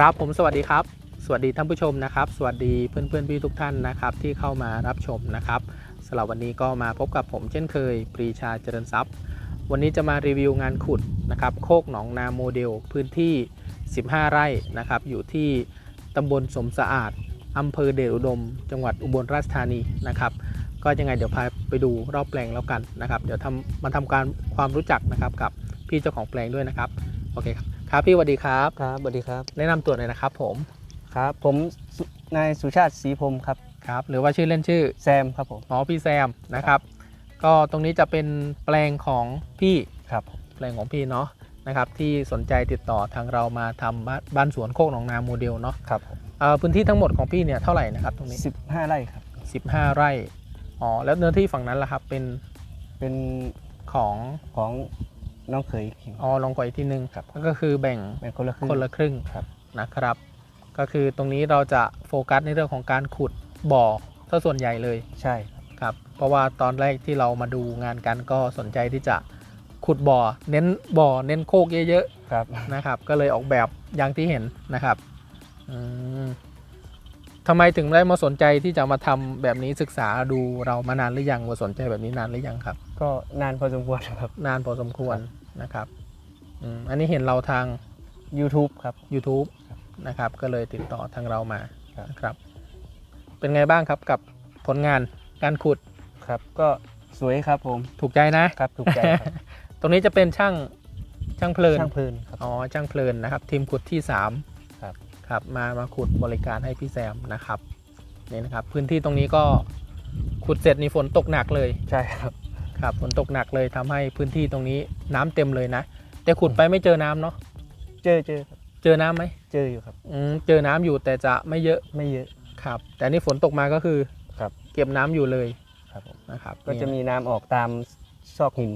ครับผมสวัสดีครับ สวัสดีท่านผู้ชมนะครับ สวัสดีเพื่อนเพื่อนพี่ทุกท่านนะครับ ที่เข้ามารับชมนะครับสำหรับวันนี้ก็มาพบกับผมเช่นเคย ปรีชาเจริญทรัพย์ วันนี้จะมารีวิวงานขุดนะครับโคกหนองนาโมเดลพื้นที่ 15 ไร่นะครับ อยู่ที่ตำบลสมสะอาดอำเภอเดชอุดม จังหวัดอุบลราชธานีนะครับ ก็ยังไงเดี๋ยวพาไปดูรอบแปลงแล้วกันนะครับ เดี๋ยวทำมาทำการความรู้จักนะครับกับพี่เจ้าของแปลงด้วยนะครับโอเคครับ ครับพี่สวัสดีครับครับสวัสดีครับ แนะนำตัวหน่อยนะครับผมครับ ผมสุนายสุชาติศรีพรหมครับ ครับ หรือว่าชื่อเล่นชื่อแซมครับผมอ๋อพี่แซมนะครับ ก็ตรงนี้จะเป็นแปลงของพี่ครับผมแปลงของพี่เนาะนะครับที่สนใจติดต่อทางเรามาทำบ้านบ้านสวนโคกหนองนาโมเดลเนาะครับผมเอ่อพื้นที่ทั้งหมดของพี่เนี่ยเท่าไหร่นะครับตรงนี้ สิบห้าไร่ครับ 15 ไร่อ๋อแล้วเนื้อที่ฝั่งนั้นล่ะครับเป็นเป็นของของ น้องเขยอ๋อลองกว่าอีกทีนึงครับ ก็คือแบ่งเป็นคนละครึ่ง คนละครึ่งครับ นะครับ ก็คือตรงนี้เราจะโฟกัสในเรื่องของการขุดบ่อซะส่วนใหญ่เลยใช่ครับครับ เพราะว่าตอนแรกที่เรามาดูงานกันก็สนใจที่จะขุดบ่อ เน้นบ่อเน้นโคกเยอะครับ ๆนะครับ ก็เลยออกแบบอย่างที่เห็นนะครับอืมทำไมถึงได้มาสนใจที่จะมาทำแบบนี้ศึกษาดูเรามานานหรือยังมาสนใจแบบนี้นานหรือยังครับ ก็นานพอสมควรครับ นานพอสมควร นะครับอืมอันนี้เห็นเราทาง YouTube ครับ YouTube ครับนะครับ ก็เลยติดต่อทางเรามาครับนะครับ เป็นไงบ้างครับกับผลงานการขุดครับ ก็สวยครับผมถูกใจนะครับถูกใจครับตรงนี้จะเป็นช่างช่างเพลินช่างเพลินครับอ๋อช่างเพลินนะครับ ทีมขุดที่3ครับครับ มามาขุดบริการให้พี่แซมนะครับนี่นะครับ พื้นที่ตรงนี้ก็ขุดเสร็จนี่ฝนตกหนักเลยใช่ครับ ครับฝนตกหนักเลยทำให้พื้นที่ตรงนี้น้ำเต็มเลยนะ แต่ขุดไปไม่เจอน้ำเนาะเจอเจอครับเจอน้ำไหมเจออยู่ครับอืมเจอน้ำอยู่แต่จะไม่เยอะไม่เยอะครับ แต่นี่ฝนตกมาก็คือครับเก็บน้ำอยู่เลยครับผมนะครับ ก็จะนี่มีน้ำออกตามซอกหิน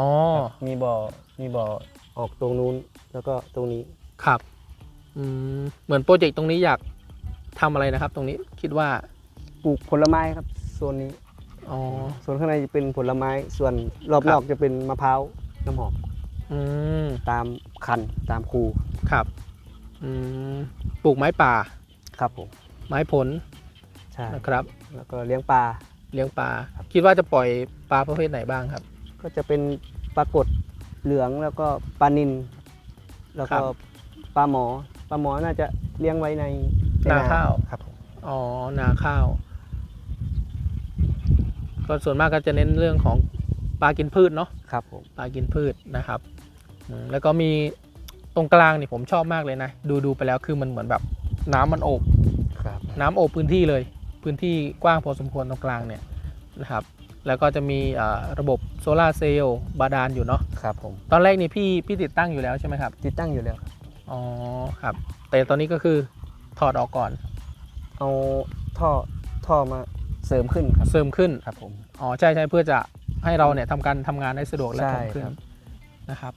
อ๋อครับมีบ่อมีบ่อออกตรงนู้นแล้วก็ตรงนี้ครับอืมเหมือนโปรเจกต์ตรงนี้อยากทำอะไรนะครับ ตรงนี้คิดว่าปลูกผลไม้ครับโซนนี้ อ๋อ ส่วนข้างในจะเป็นผลไม้ ส่วนรอบครันบอกจะเป็นมะพร้าวน้ำหอมอืม ตามคันตามคูครับ อืม ปลูกไม้ป่า ครับผม ไม้ผลใช่นะครับ แล้วก็เลี้ยงปลา เลี้ยงปลา คิดว่าจะปล่อยปลาประเภทไหนบ้างครับ ก็จะเป็นปลากดเหลืองแล้วก็ปลานิน แล้วครัก็บปลาหมอ ปลาหมอน่าจะเลี้ยงไว้ในในนาข้าว ครับผมอ๋อ นาข้าว ก็ส่วนมากก็จะเน้นเรื่องของปลากินพืชเนาะครับผมปลากินพืชนะครับอืมแล้วก็มีตรงกลางนี่ผมชอบมากเลยนะ ดูดูไปแล้วคือมันเหมือนแบบน้ำมันโอบครับน้ำโอบพื้นที่เลย พื้นที่กว้างพอสมควรตรงกลางเนี่ยนะครับแล้วก็จะมีเอ่อระบบโซลาร์เซลล์บาดาลอยู่เนาะครับผมตอนแรกนี่พี่พี่ติดตั้งอยู่แล้วใช่ไหมครับ ติดตั้งอยู่แล้วครับอ๋อครับแต่ตอนนี้ก็คือถอดออกก่อน เอาท่อท่อมาเส ริมขึ้นครับเสริมขึ้น ครับผม อ๋อใช่ใช่เพื่อจะให้เราเนี่ยทำการทำงานได้สะดวกและใช่คล่องขึ้นครับ นะครับ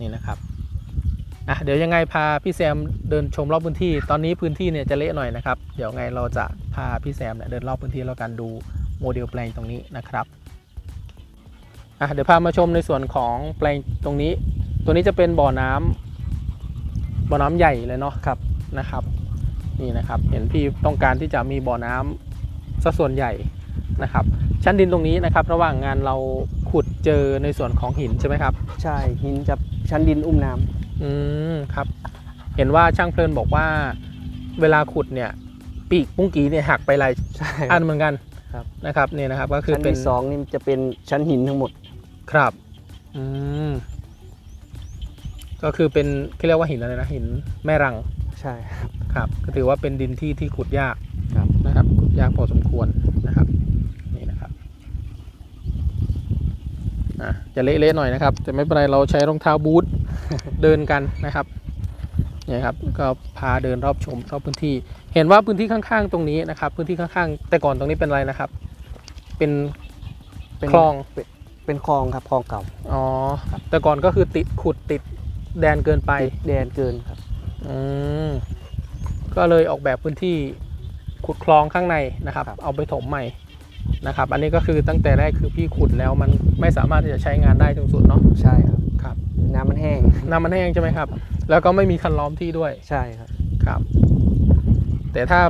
นี่นะครับอะเดี๋ยวยังไงพาพี่แซมเดินชมรอบพื้นที่ ตอนนี้พื้นที่เนี่ยจะเละหน่อยนะครับ เดี๋ยวไงเราจะพาพี่แซมเนี่ยเดินรอบพื้นที่แล้วกันดูโมเดลแปลงตรงนี้นะครับอะเดี๋ยวพามาชมในส่วนของแปลงตรงนี้ ตัวนี้จะเป็นบ่อน้ำบ่อน้ำใหญ่เลยเนาะครับนะครับ นี่นะครับ เห็นพี่ต้องการที่จะมีบ่อน้ำ ซะส่วนใหญ่นะครับ ชั้นดินตรงนี้นะครับ ระหว่างงานเราขุดเจอในส่วนของหินใช่ไหมครับ ใช่หินจะชั้นดินอุ้มน้ำอืมครับ เห็นว่าช่างเพลินบอกว่า เวลาขุดเนี่ย ปีกปุ้งกีเนี่ยหักไปหลายใช่ อันเหมือนกันครับ นะครับเนี่ยนะครับก็คือชั้นเป็นที่สองนี่จะเป็นชั้นหินทั้งหมด ครับอืมก็คือเป็นที่เรียกว่าหินอะไรนะหินแม่รัง ใช่ ครับครับก็ถือว่าเป็นดินที่ที่ขุดยาก ยากพอสมควรนะครับนี่นะครับอะจะเละๆหน่อยนะครับแต่ไม่เป็นไรเราใช้รองเท้าบูทเดินกันนะครับเนี่ยครับก็พาเดินรอบชมรอบพื้นที่ เห็นว่าพื้นที่ข้างๆตรงนี้นะครับ พื้นที่ข้างๆ แต่ก่อนตรงนี้เป็นอะไรนะครับ เป็นเป็นคลองเป็นเป็นคลองครับคลองเก่าอ๋อแต่ก่อนก็คือติดขุดติดแดนเกินไปติดแดนเกินครับอืมก็เลยออกแบบพื้นที่ ขุดคลองข้างในนะครับครับ เอาไปถมใหม่นะครับ อันนี้ก็คือตั้งแต่แรกคือพี่ขุดแล้วมันไม่สามารถที่จะใช้งานได้จนสุดเนาะใช่ครับครับ น้ำมันแห้งน้ำมันแห้งใช่ไหมครับ แล้วก็ไม่มีคันล้อมที่ด้วยใช่ครับครับ แต่ถ้า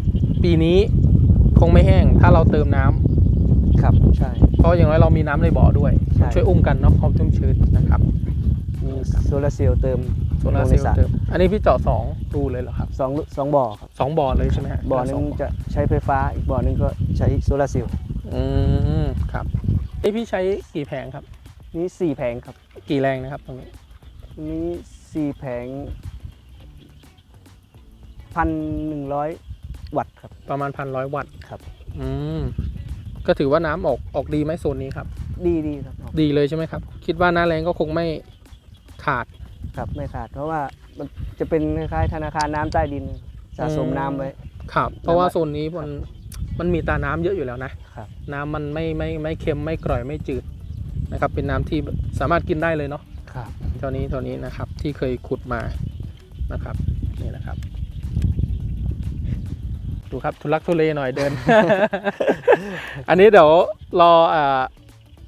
ปีนี้คงไม่แห้ง ถ้าเราเติมน้ำครับใช่เพราะอย่างน้อยเรามีน้ำในบ่อด้วยใช่ช่วยอุ้มกันเนาะความชุ่มชื้นนะครับมีโซลาร์เซลล์เติม โซลาร์เซลงในสระล์เติมอันนี้พี่เจาะสองรูเลยเหรอครับสองสองบ่อครับสองบ่อเลยใช่ไหมฮะบ่อหนึสงจะใช้ไฟฟ้าอีกบ่อหนึงก็ใช้โซลาร์เซลล์อืมครับนี่พี่ใช้กี่แผงครับ นี่สี่แผงครับ กี่แรงนะครับตรงนี้นี่สี่แผงพันหนึ่งร้อยวัตต์ครับ ประมาณพันร้อยวัตต์ครับ อืมก็ถือว่าน้ำออกออกดีไหมโซนนี้ครับ ดีดีครับ ดีเลยใช่ไหมครับ คิดว่าหน้าแรงก็คงไม่ขาด ครับไม่ขาด เพราะว่ามันจะเป็นคล้ายๆธนาคารน้ำใต้ดินสะสมน้ำไว้ ครับ เพราะว่าน้ำโซนนี้มันมันมีตาน้ำเยอะอยู่แล้วนะครับ น้ำมันไม่ไม่ไม่เค็มไม่กร่อยไม่จืดนะครับ เป็นน้ำที่สามารถกินได้เลยเนาะครับเท่านี้เท่านี้นะครับที่เคยขุดมานะครับนี่นะครับ ดูครับทุลักทุเลหน่อยเดิน อันนี้เดี๋ยวรออ่า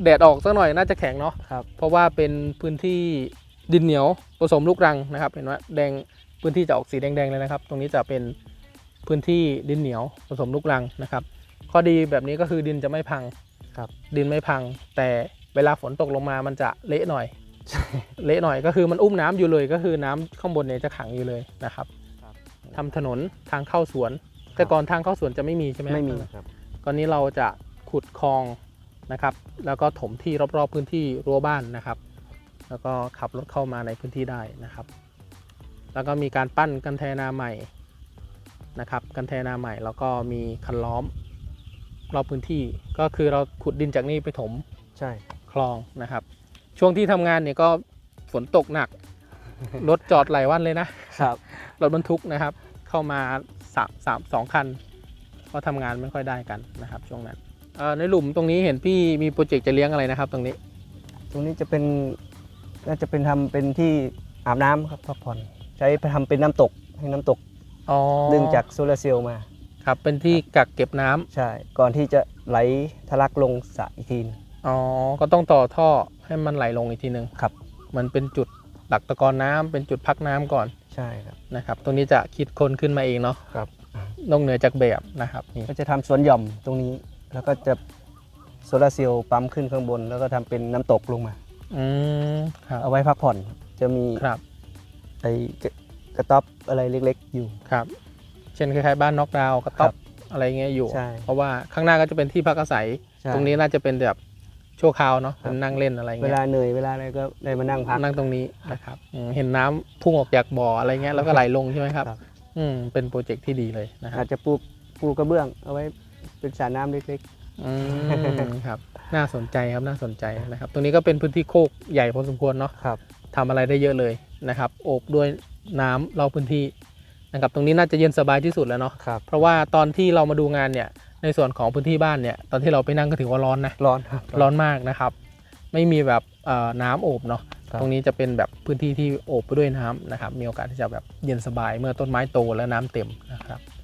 แดดออกสักหน่อยน่าจะแข็งเนาะครับ เพราะว่าเป็นพื้นที่ ดินเหนียวผสมลูกรังนะครับ เห็นว่าแดงพื้นที่จะออกสีแดงๆเลยนะครับ ตรงนี้จะเป็นพื้นที่ดินเหนียวผสมลูกรังนะครับ ข้อดีแบบนี้ก็คือดินจะไม่พังครับดินไม่พัง แต่เวลาฝนตกลงมามันจะเละหน่อย เละหน่อยก็คือมันอุ้มน้ำอยู่เลยก็คือน้ำข้างบนเนี่ยจะขังอยู่เลยนะครับครับทำถนนทางเข้าสวน แต่ก่อนทางเข้าสวนจะไม่มีใช่ไหมไม่มีครับก่อนนี้เราจะขุดคลองนะครับ แล้วก็ถมที่รอบๆพื้นที่รั้วบ้านนะครับ แล้วก็ขับรถเข้ามาในพื้นที่ได้นะครับ แล้วก็มีการปั้นกันแทนาใหม่นะครับกันแทนาใหม่แล้วก็มีคันล้อมรอบพื้นที่ก็คือเราขุดดินจากนี่ไปถมใช่คลองนะครับ ช่วงที่ทำงานเนี่ยก็ฝนตกหนักรถจอดหลายวันเลยนะครับรถบรรทุกนะครับ เข้ามาสามสามสองคัน ก็ทำงานไม่ค่อยได้กันนะครับ ช่วงนั้นเอ่อในหลุมตรงนี้เห็นพี่มีโปรเจกต์จะเลี้ยงอะไรนะครับ ตรงนี้ ตรงนี้จะเป็น น่าจะเป็นทำเป็นที่อาบน้ำครับพักผ่อนใช้ไปทำเป็นน้ำตกให้น้ำตกอ๋อดึงจากโซลาร์เซลล์มา ครับเป็นที่กักเก็บน้ำใช่ ก่อนที่จะไหลทะลักลงสระอีกทีหนึ่งอ๋อก็ต้องต่อท่อให้มันไหลลงอีกทีหนึ่งครับ มันเป็นจุดหลักตะกอนน้ำเป็นจุดพักน้ำก่อนใช่ครับ นะครับ ตรงนี้จะคิดคนขึ้นมาเองเนาะครับ นอกเหนือจากแบบนะครับนี่ก็จะทำสวนหย่อมตรงนี้ แล้วก็จะโซลาร์เซลล์ปั๊มขึ้นข้างบน แล้วก็ทำเป็นน้ำตกลงมา อืมครับเอาไว้พักผ่อนจะมีครับไอ้กระกระต๊อบอะไรเล็กๆอยู่ครับ เช่นคล้ายๆบ้านน็อกดาวน์กระต๊อบอะไรเงี้ยอยู่ใช่เพราะว่าข้างหน้าก็จะเป็นที่พักอาศัยใช่ตรงนี้น่าจะเป็นแบบชั่วคราวเนาะครับเป็นนั่งเล่นอะไรเวเงี้ยลาเหนื่อยเวลาอะไรก็ได้มานั่งพักนั่งตรงนี้นะครับอืมเห็นน้ำพุ่งออกจากบ่ออะไรเงี้ยแล้วก็ไหลลงใช่ไหมครับครับอืมเป็นโปรเจกต์ที่ดีเลยนะครัอาบจจะปูปูกระเบื้องเอาไว้เป็นสระน้ำเล็ก อืมครับน่าสนใจครับน่าสนใจนะครับตรงนี้ก็เป็นพื้นที่โคกใหญ่พอสมควรเนาะๆครับทำอะไรได้เยอะเลยนะครับโอบด้วยน้ำรอบพื้นที่นะครับตรงนี้น่าจะเย็นสบายที่สุดแล้วเนาะครับเพราะว่าตอนที่เรามาดูงานเนี่ยในส่วนของพื้นที่บ้านเนี่ยตอนที่เราไปนั่งก็ถือว่าร้อนนะร้อนครับ ร้อนมากนะครับ ไม่มีแบบเอ่อน้ำโอบเนาะครับ ตรงนี้จะเป็นแบบพื้นที่ที่โอบไปด้วยน้ำนะครับมีโอกาสที่จะแบบเย็นสบายเมื่อต้นไม้โตและน้ำเต็มนะครับเนี่ยนะครับ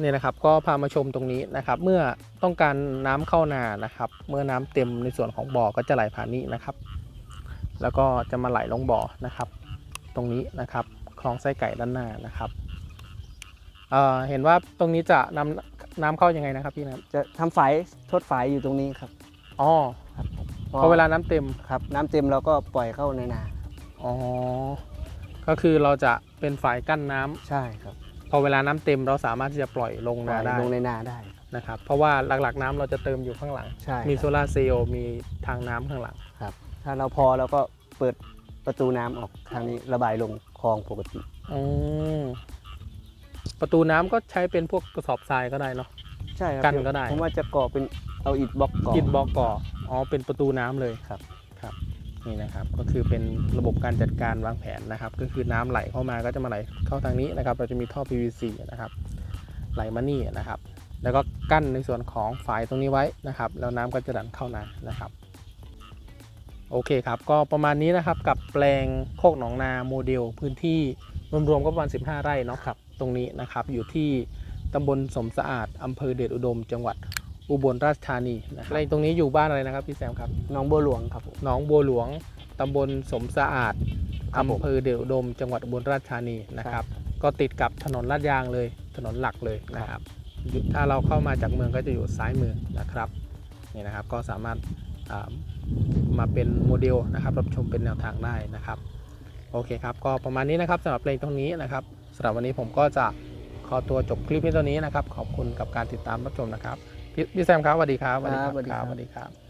นี่นะครับก็พามาชมตรงนี้นะครับ เมื่อต้องการน้ำเข้านานะครับ เมื่อน้ำเต็มในส่วนของบ่อก็จะไหลผ่านนี้นะครับ แล้วก็จะมาไหลลงบ่อนะครับ ตรงนี้นะครับคลองไส้ไก่ด้านหน้านะครับเอ่อเห็นว่าตรงนี้จะนำน้ำเข้ายังไงนะครับพี่นะจะทำฝายทดฝายอยู่ตรงนี้ครับอ๋อครับพอเวลาน้ำเต็มครับ น้ำเต็มเราก็ปล่อยเข้าในนาอ๋อก็คือเราจะเป็นฝ่ายกั้นน้ำใช่ครับพ อเวลาน้ำเต็มเราสามารถที่จะปล่อยลงปล่นาอยได้ลงในนาได้นะครับเพราะว่าหลักๆน้ำเราจะเติมอยู่ข้างหลังใช่มีครับโซลาร์เซลล์มีทางน้ำข้างหลังครับถ้าเราพอเราก็เปิดประตูน้ำออกทางนี้ระบายลงคลองปกติอืมประตูน้ำก็ใช้เป็นพวกกระสอบทรายก็ได้เนาะใช่ครับกันก็ได้ผมว่าจะก่อเป็นเอาอิฐบล็อกก่อกินบล็อกก่ออ๋อเป็นประตูน้ำเลยครับครับ นี่นะครับก็คือเป็นระบบการจัดการวางแผนนะครับ ก็คือน้ำไหลเข้ามาก็จะมาไหลเข้าทางนี้นะครับ เราจะมีท่อ PVC นะครับไหลมานี่นะครับ แล้วก็กั้นในส่วนของฝายตรงนี้ไว้นะครับ แล้วน้ำก็จะดันเข้านานะครับ โอเคครับ ก็ประมาณนี้นะครับกับแปลงโคกหนองนาโมเดล พื้นที่รวมๆก็ประมาณ 15 ไร่เนาะครับ ตรงนี้นะครับอยู่ที่ตำบลสมสะอาดอำเภอเดชอุดม จังหวัด อุบลราชธานีนะครับและตรงนี้อยู่บ้านอะไรนะครับพี่แซมครับน้องบัวหลวงครับผมหนองบัวหลวงตำบลสมสะอาดครับผม อำเภอเดชอุดม จังหวัดอุบลราชธานีนะครับ ก็ติดกับถนนลาดยางเลย ถนนหลักเลยนะครับอยู่ถ้าเราเข้ามาจากเมืองก็จะอยู่ซ้ายมือนะครับนี่นะครับก็สามารถอ่ามาเป็นโมเดลนะครับ รับชมเป็นแนวทางได้นะครับ โอเคครับ ก็ประมาณนี้นะครับสำหรับเพลงตรงนี้นะครับสำหรับวันนี้ผมก็จะขอตัวจบคลิปนี้ตัวนี้นะครับ ขอบคุณกับการติดตามรับชมนะครับ พี่พี่แซมครับสวัสดีครับครับสวัสดีครับสวัสดีครับ